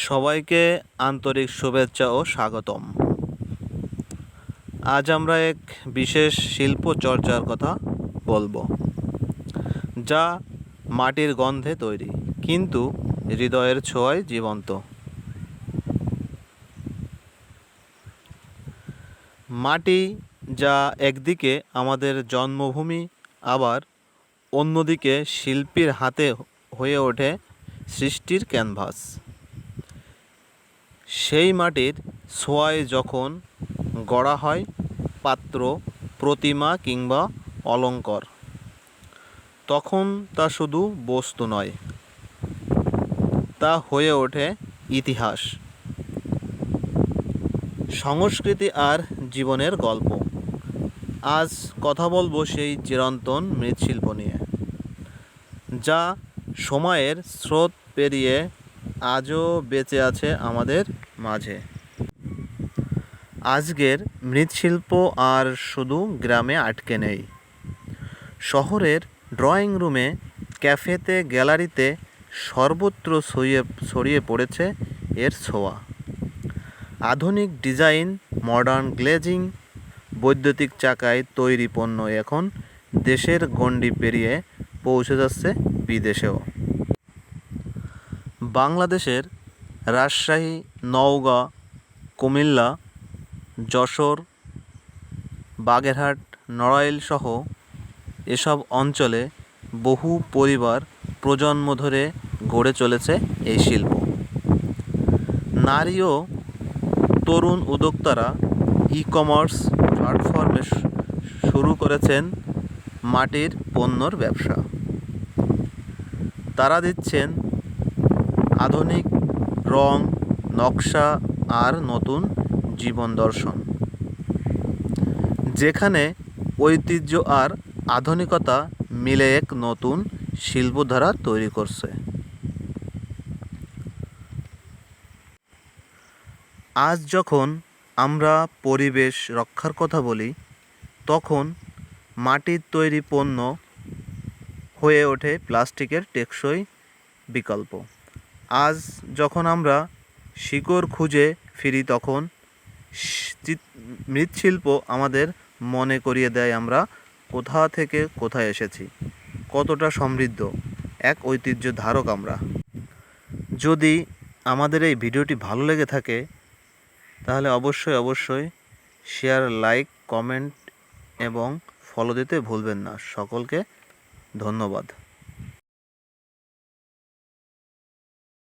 সবাইকে আন্তরিক শুভেচ্ছা ও স্বাগতম। আজ আমরা এক বিশেষ শিল্প চর্চার কথা বলব, যা মাটির গন্ধে তৈরি, কিন্তু হৃদয়ের ছোঁয়ায় জীবন্ত। মাটি যা একদিকে আমাদের জন্মভূমি, আবার অন্যদিকে শিল্পীর হাতে হয়ে ওঠে সৃষ্টির ক্যানভাস। সেই মাটির ছোঁয়ায় যখন গড়া হয়, পাত্র, প্রতিমা কিংবা অলংকর তখন তা শুধু বস্তু নয়, তা হয়ে ওঠে ইতিহাস, সংস্কৃতি আর জীবনের গল্প। আজ কথা বলব সেই চিরন্তন মৃৎশিল্প নিয়ে, যা সময়ের স্রোত পেরিয়ে আজও বেঁচে আছে আমাদের মাঝে। আজকের মৃৎশিল্প আর শুধু গ্রামে আটকে নেই। শহরের ড্রয়িং রুমে, ক্যাফেতে, গ্যালারিতে সর্বত্র ছড়িয়ে ছড়িয়ে পড়েছে এর ছোঁয়া। আধুনিক ডিজাইন, মডার্ন গ্লেজিং, বৈদ্যুতিক চাকায় তৈরি পণ্য এখন দেশের গণ্ডি পেরিয়ে পৌঁছে যাচ্ছে বিদেশেও। বাংলাদেশের রাজশাহী, নওগাঁ, কুমিল্লা, যশোর, বাগেরহাট, নড়াইল সহ এসব অঞ্চলে বহু পরিবার প্রজন্ম ধরে গড়ে চলেছে এই শিল্প। নারী ও তরুণ উদ্যোক্তারা ই কমার্স প্ল্যাটফর্মে শুরু করেছেন মাটির পণ্যর ব্যবসা। তারা দিচ্ছেন আধুনিক রং, নকশা আর নতুন জীবন দর্শন। যেখানে ঐতিহ্য আর আধুনিকতা মিলে এক নতুন শিল্পধারা তৈরি করছে। আজ যখন আমরা পরিবেশ রক্ষার কথা বলি, তখন মাটির তৈরি পণ্য হয়ে ওঠে প্লাস্টিকের টেকসই বিকল্প। আজ যখন আমরা শিকড় খুঁজে ফিরি তখন মৃৎশিল্প আমাদের মনে করিয়ে দেয় আমরা কোথা থেকে কোথায় এসেছি। কতটা সমৃদ্ধ, এক ঐতিহ্য ধারক আমরা। যদি আমাদের এই ভিডিওটি ভালো লেগে থাকে, তাহলে অবশ্যই অবশ্যই শেয়ার লাইক কমেন্ট এবং ফলো দিতে ভুলবেন না। সকলকে ধন্যবাদ।